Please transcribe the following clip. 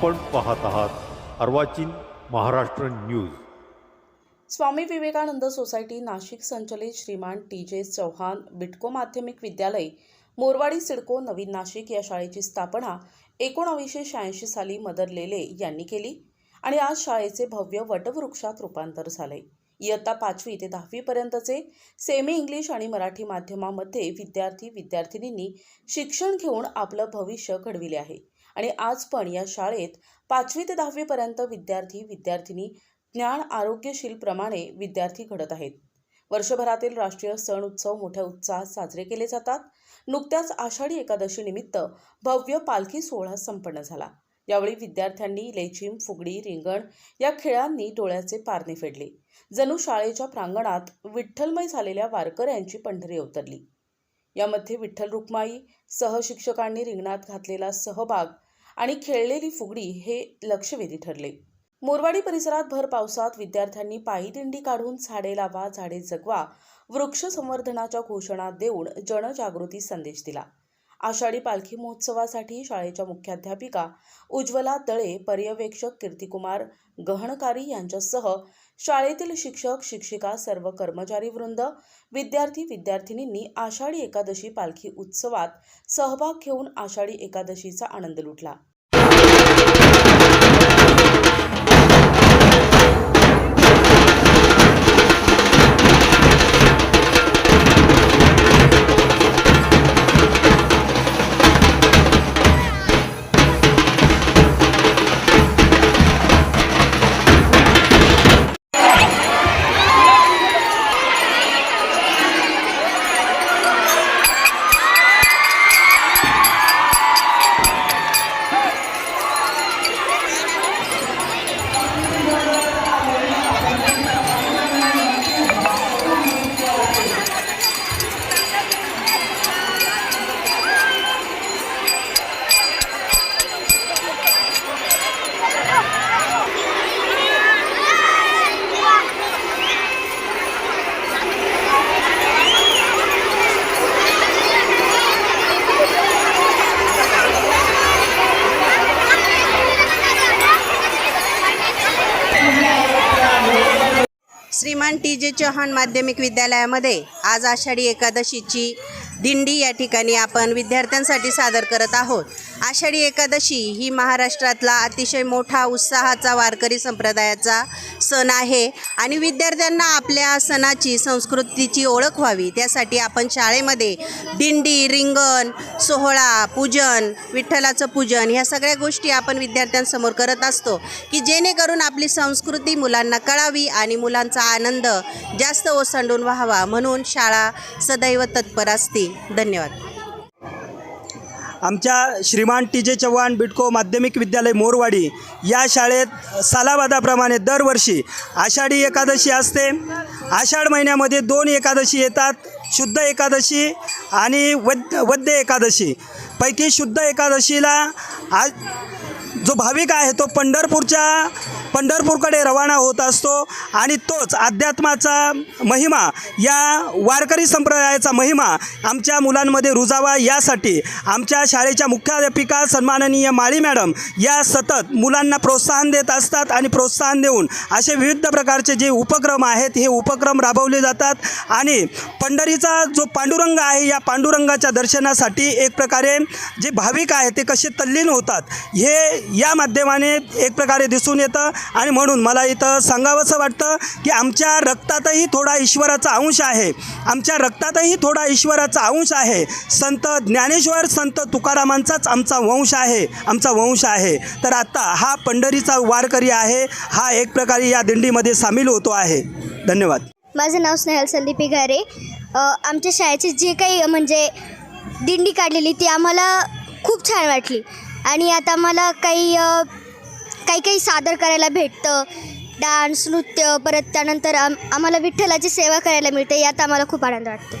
आपण पाहत आहात अर्वाचीन महाराष्ट्र न्यूज. स्वामी विवेकानंद सोसायटी नाशिक संचलित श्रीमान टी जे चव्हाण बिटको माध्यमिक विद्यालय मोरवाडी सिडको नवीन नाशिक या शाळेची स्थापना एकोणावीसशे शहाऐंशी साली मदर लेले यांनी केली आणि आज शाळेचे भव्य वटवृक्षात रूपांतर झाले. इयत्ता पाचवी ते दहावीपर्यंतचे सेमी इंग्लिश आणि मराठी माध्यमामध्ये विद्यार्थी विद्यार्थिनींनी शिक्षण घेऊन आपलं भविष्य घडविले आहे. आणि आज पण या शाळेत पाचवी ते दहावीपर्यंत विद्यार्थी विद्यार्थिनी ज्ञान आरोग्यशील प्रमाणे विद्यार्थी घडत आहेत. वर्षभरातील राष्ट्रीय सण उत्सव मोठ्या उत्साहात साजरे केले जातात. नुकत्याच आषाढी एकादशी निमित्त भव्य पालखी सोहळा संपन्न झाला. यावेळी विद्यार्थ्यांनी लेझिम फुगडी रिंगण या खेळांनी डोळ्याचे पारणे फेडले. जणू शाळेच्या प्रांगणात विठ्ठलमय झालेल्या वारकऱ्यांची पंढरी अवतरली. यामध्ये विठ्ठल रुक्माई सहशिक्षकांनी रिंगणात घातलेला सहभाग आणि खेळलेली फुगडी हे लक्षवेधी ठरले. मोरवाडी परिसरात भर पावसात विद्यार्थ्यांनी पायी दिंडी काढून झाडे लावा झाडे जगवा वृक्ष संवर्धनाच्या घोषणा देऊन जनजागृती संदेश दिला. आषाढी पालखी महोत्सवासाठी शाळेच्या मुख्याध्यापिका उज्ज्वला दळे पर्यवेक्षक कीर्तिकुमार गहणकारी यांच्यासह शाळेतील शिक्षक शिक्षिका सर्व कर्मचारी वृंद विद्यार्थी विद्यार्थिनींनी आषाढी एकादशी पालखी उत्सवात सहभाग घेऊन आषाढी एकादशीचा आनंद लुटला. श्रीमान टी जे चव्हाण माध्यमिक विद्यालयामध्ये आज आषाढी एकादशीची दिंडी या ठिकाणी आपण विद्यार्थ्यांसाठी सादर करत आहोत. आषाढी एकादशी ही महाराष्ट्रातला अतिशय मोठा उत्साहाचा वारकरी संप्रदायाचा सण आहे आणि विद्यार्थ्यांना आपल्या सणाची संस्कृतीची ओळख व्हावी. त्यासाठी आपण शाळेमध्ये दिंडी रिंगण सोहळा पूजन विठ्ठलाचं पूजन ह्या सगळ्या गोष्टी आपण विद्यार्थ्यांसमोर करत असतो की जेणेकरून आपली संस्कृती मुलांना कळावी आणि मुलांचा आनंद जास्त ओसंडून व्हावा म्हणून शाळा सदैव तत्पर असते. धन्यवाद. आमच्या श्रीमान टी जे चव्हाण बिटको माध्यमिक विद्यालय मोरवाडी या शाळेत सालाबादाप्रमाणे दरवर्षी आषाढी एकादशी असते. आषाढ महिन्यामध्ये दोन एकादशी येतात शुद्ध एकादशी आणि वद्य वद्य एकादशी. पैकी शुद्ध एकादशीला आज जो भाविक आहे तो पंढरपूरच्या पंढरपूरकडे रवाना होत असतो आणि तोच अध्यात्माचा महिमा या वारकरी संप्रदायाचा महिमा आमच्या मुलांमध्ये रुजावा यासाठी आमच्या शाळेच्या मुख्याध्यापिका सन्माननीय माळी मॅडम या सतत मुलांना प्रोत्साहन देत असतात आणि प्रोत्साहन देऊन असे विविध प्रकारचे जे उपक्रम आहेत हे उपक्रम राबवले जातात. आणि पंढरीचा जो पांडुरंग आहे या पांडुरंगाच्या दर्शनासाठी एक प्रकारे जे भाविक आहेत ते कसे तल्लीन होतात हे या माध्यमाने एक प्रकारे दिसून येतं. आणि म्हणून मला इथं सांगावंसं वाटतं की आमच्या रक्तातही थोडा ईश्वराचा अंश आहे. आमच्या रक्तातही थोडा ईश्वराचा अंश आहे. संत ज्ञानेश्वर संत तुकारामांचाच आमचा वंश आहे आमचा वंश आहे. तर आत्ता हा पंढरीचा वारकरी आहे हा एक प्रकारे या दिंडीमध्ये सामील होतो आहे. धन्यवाद. माझं नाव स्नेहल संदीप घारे आमच्या शाळेची जे काही म्हणजे दिंडी काढलेली ती आम्हाला खूप छान वाटली. आणि आता मला काही काही काही सादर करायला भेटतं. डान्स नृत्य परत त्यानंतर आम आम्हाला विठ्ठलाची सेवा करायला मिळते यात आम्हाला खूप आनंद वाटतो.